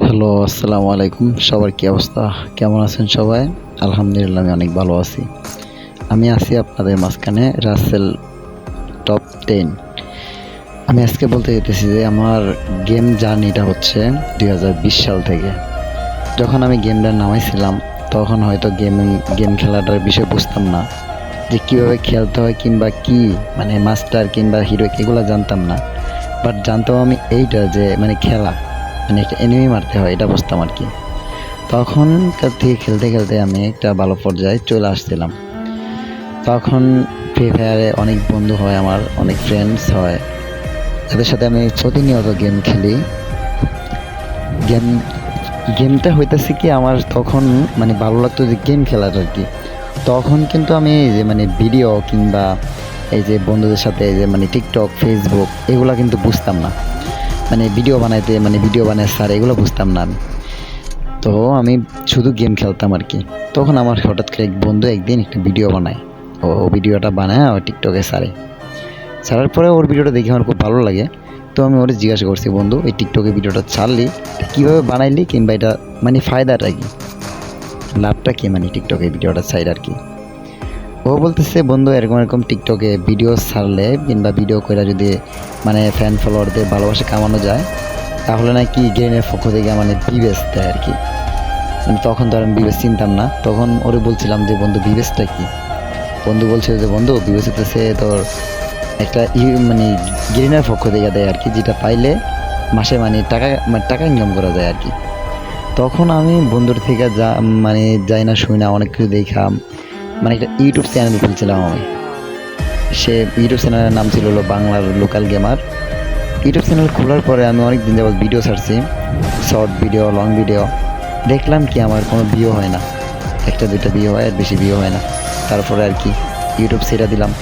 Hello, আসসালামু আলাইকুম। সবার কি অবস্থা? কেমন আছেন সবাই? আলহামদুলিল্লাহ, আমি অনেক ভালো আছি। আমি আছি আপনাদের মাঝখানে রাসেল টপ টেন। আমি আজকে বলতে যেতেছি যে, আমার গেম জার্নিটা হচ্ছে দু হাজার বিশ সাল থেকে। যখন আমি গেমটা নামাইছিলাম, তখন হয়তো গেম গেম খেলাটার বিষয় বুঝতাম না। যে কীভাবে খেলতে হয় কিংবা কি মানে মাস্টার কিংবা হিরো, এগুলো জানতাম না। বাট জানতাম আমি এইটা যে মানে খেলা। মানে একটা এনিমি মারতে হয়, এটা বুঝতাম আর কি। তখন থেকে খেলতে খেলতে আমি একটা ভালো পর্যায়ে চলে আসছিলাম। তখন ফ্রি ফায়ারে অনেক বন্ধু হয়, আমার অনেক ফ্রেন্ডস হয়। তাদের সাথে আমি প্রতিনিয়ত গেম খেলি। গেম গেমটা হইতেছে কি, আমার তখন মানে ভালো লাগতো যে গেম খেলার আর কি। তখন কিন্তু আমি এই যে মানে ভিডিও কিংবা এই যে বন্ধুদের সাথে এই যে মানে টিকটক ফেসবুক এগুলো কিন্তু বুঝতাম না। মানে ভিডিও বানাইতে মানে ভিডিও বানায় স্যার এগুলো বুঝতাম না আমি। তো আমি শুধু গেম খেলতাম আর কি। তখন আমার হঠাৎ করে এক বন্ধু একদিন একটা ভিডিও বানায়। ও ভিডিওটা বানায় ও টিকটকে সারে ছাড়ার পরে ওর ভিডিওটা দেখে আমার খুব ভালো লাগে। তো আমি ওরে জিজ্ঞাসা করছি, বন্ধু, এই টিকটকে ভিডিওটা ছাড়লি? কীভাবে বানাইলি কিংবা এটা মানে ফায়দাটা কি? লাভটা কি মানে টিকটকে ভিডিওটা সাইড আর কি? ও বলতেছে, বন্ধু, এরকম এরকম টিকটকে ভিডিও ছাড়লে কিংবা ভিডিও করে যদি মানে ফ্যান ফলোয়ারদের ভালোবাসা কামানো যায়, তাহলে নাকি গেমের পক্ষ থেকে মানে বিবেস দেয় আর কি তখন তো আমি বিবেস চিনতাম না। তখন ওরে বলছিলাম যে, বন্ধু বিবেসটা কি? বন্ধু বলছিল যে, বন্ধু বিবেস হতেছে তোর একটা ই মানে গ্রিনের পক্ষ থেকে দেয় আর কি যেটা পাইলে মাসে মানে টাকা মানে টাকা ইনকাম করা যায় আর কি তখন আমি বন্ধুর থেকে যা মানে যাই না শুই না, অনেক কিছু দেখাম। মানে একটা ইউটিউব চ্যানেল খুলছিলাম আমি। সে ইউটিউব চ্যানেলের নাম ছিল হলো বাংলার লোকাল গেমার। ইউটিউব চ্যানেল খোলার পরে আমি অনেক দিন যাবত ভিডিও ছাড়ছি। Short video, long video. দেখলাম কি আমার কোনো ভিউ হয় না। একটা, দুইটা ভিউ হয়, আর বেশি ভিউ হয় না। তারপরে আর কি ইউটিউব ছেড়ে দিলাম।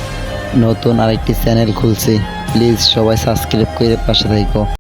নতুন আরেকটি চ্যানেল খুলছি। প্লিজ সবাই সাবস্ক্রাইব করে পাশে থাকো।